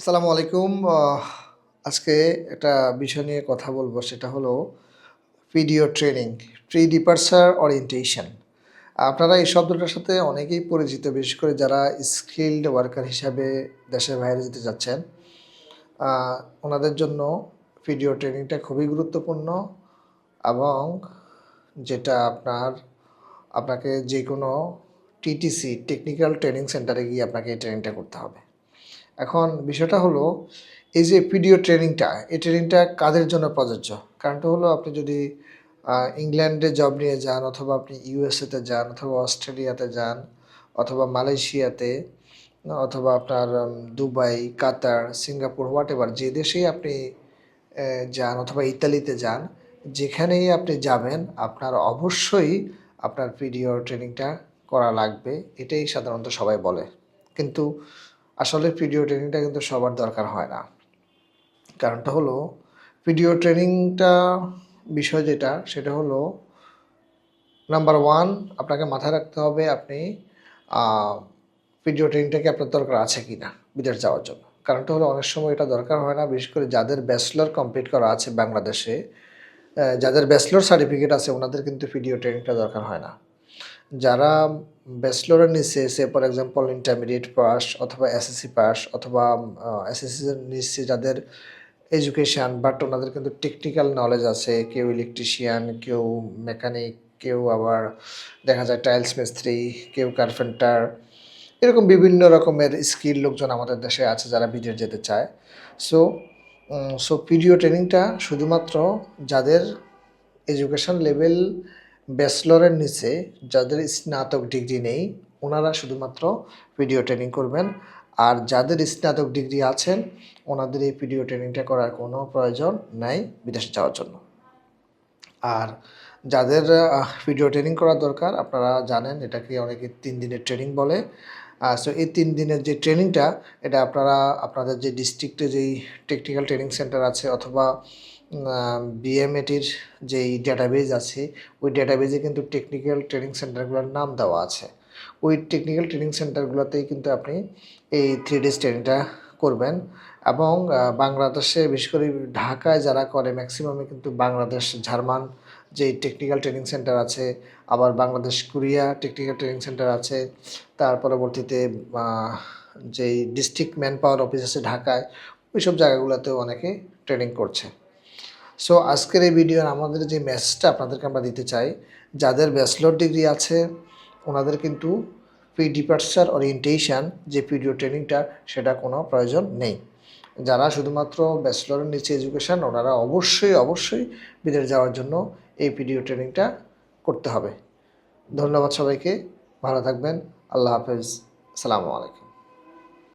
আসসালামু আলাইকুম। আজকে একটা বিষয় নিয়ে কথা বলব, সেটা হলো video training pre departure orientation আপনারা এই শব্দটার সাথে অনেকেই পরিচিত, বিশেষ করে যারা স্কিল্ড ওয়ার্কার হিসাবে দেশের বাইরে যেতে যাচ্ছেন ওনাদের জন্য ভিডিও ট্রেনিংটা খুবই গুরুত্বপূর্ণ এবং যেটা আপনার, আপনাকে যে কোনো টিটিসি টেকনিক্যাল ট্রেনিং সেন্টারে গিয়ে আপনাকে এই ট্রেনিংটা করতে হবে। এখন বিষয়টা হলো, এই যে পিডিও ট্রেনিংটা এই ট্রেনিংটা কাদের জন্য প্রযোজ্য? কারণটা হলো আপনি যদি ইংল্যান্ডে জব নিয়ে যান, অথবা আপনি ইউএসএতে যান, অথবা অস্ট্রেলিয়াতে যান, অথবা মালয়েশিয়াতে অথবা আপনার Dubai Qatar Singapore whatever যে দেশেই আপনি যান, অথবা ইতালিতে যান, যেখানেই আপনি যাবেন, আপনার অবশ্যই আপনার ভিডিও ট্রেনিংটা করা লাগবে, এটাই সাধারণত সবাই বলে। কিন্তু আসলে ভিডিও ট্রেনিংটা কিন্তু সবার দরকার হয় না। কারণটা হলো ভিডিও ট্রেনিংটা বিষয় যেটা, সেটা হলো নাম্বার ওয়ান আপনাকে মাথায় রাখতে হবে আপনি ভিডিও ট্রেনিংটাকে আপনার দরকার আছে কি না বিদেশ যাওয়ার জন্য। কারণটা হলো, অনেক সময় এটা দরকার হয় না, বিশেষ করে যাদের ব্যাচেলর কমপ্লিট করা আছে বাংলাদেশে যাদের ব্যাচেলর সার্টিফিকেট আছে, ওনাদের কিন্তু ভিডিও ট্রেনিংটা দরকার হয় না। যারা ব্যাচেলরের নিচে say for example intermediate pass অথবা এসএসসি পাস অথবা এসএসসির নিচে যাদের এডুকেশান বাট ওনাদের কিন্তু টেকনিক্যাল নলেজ আছে, কেউ ইলেকট্রিশিয়ান কেউ মেকানিক কেউ আবার দেখা যায় টাইলস মিস্ত্রি, কেউ কার্পেন্টার এরকম বিভিন্ন রকমের স্কিল লোকজন আমাদের দেশে আছে যারা বিদেশ যেতে চায়। সো সো পিডিও ট্রেনিংটা শুধুমাত্র যাদের এডুকেশন লেভেল ব্যাচলরের নিচে যাদের স্নাতক ডিগ্রি নেই, ওনারা শুধুমাত্র ভিডিও ট্রেনিং করবেন। আর যাদের স্নাতক ডিগ্রি আছেন, ওনাদের এই ভিডিও ট্রেনিংটা করার কোনো প্রয়োজন নাই বিদেশে যাওয়ার জন্য। আর যাদের ভিডিও ট্রেনিং করা দরকার, আপনারা জানেন এটাকে অনেকে তিন দিনের ট্রেনিং বলে। সো এই তিন দিনের যে ট্রেনিংটা এটা আপনারা, আপনাদের যে ডিস্ট্রিক্টে যেই টেকনিক্যাল ট্রেনিং সেন্টার আছে অথবা বিএমএটির যেই ডেটাবেজ আছে, ওই ডেটাবেজে কিন্তু টেকনিক্যাল ট্রেনিং সেন্টারগুলোর নাম দেওয়া আছে। ওই টেকনিক্যাল ট্রেনিং সেন্টারগুলোতেই কিন্তু আপনি এই থ্রি ডেজ ট্রেনিংটা করবেন। এবং বাংলাদেশে, বিশেষ করে ঢাকায় যারা করে ম্যাক্সিমামে কিন্তু বাংলাদেশ, জার্মান যে টেকনিক্যাল ট্রেনিং সেন্টার আছে, আবার Bangladesh, Korea technical training centre আছে, তার পরবর্তীতে যেই ডিস্ট্রিক্ট ম্যান পাওয়ার অফিস আছে ঢাকায়, ওইসব জায়গাগুলোতেও অনেকে ট্রেনিং করছে। সো আজকের এই ভিডিওর আমাদের যে মেসেজটা আপনাদেরকে আমরা দিতে চাই, যাদের ব্যাচেলর ডিগ্রি আছে, ওনাদের কিন্তু প্রি ডিপার্চার ওরিয়েন্টেশন যে পিডিও ট্রেনিংটা সেটা কোনো প্রয়োজন নেই। যারা শুধুমাত্র ব্যাচেলরের নিচে এডুকেশন ওনারা অবশ্যই অবশ্যই বিদেশ যাওয়ার জন্য এই পিডিও ট্রেনিংটা করতে হবে। ধন্যবাদ সবাইকে। ভালো থাকবেন। আল্লাহ হাফেজ। আসসালামু আলাইকুম।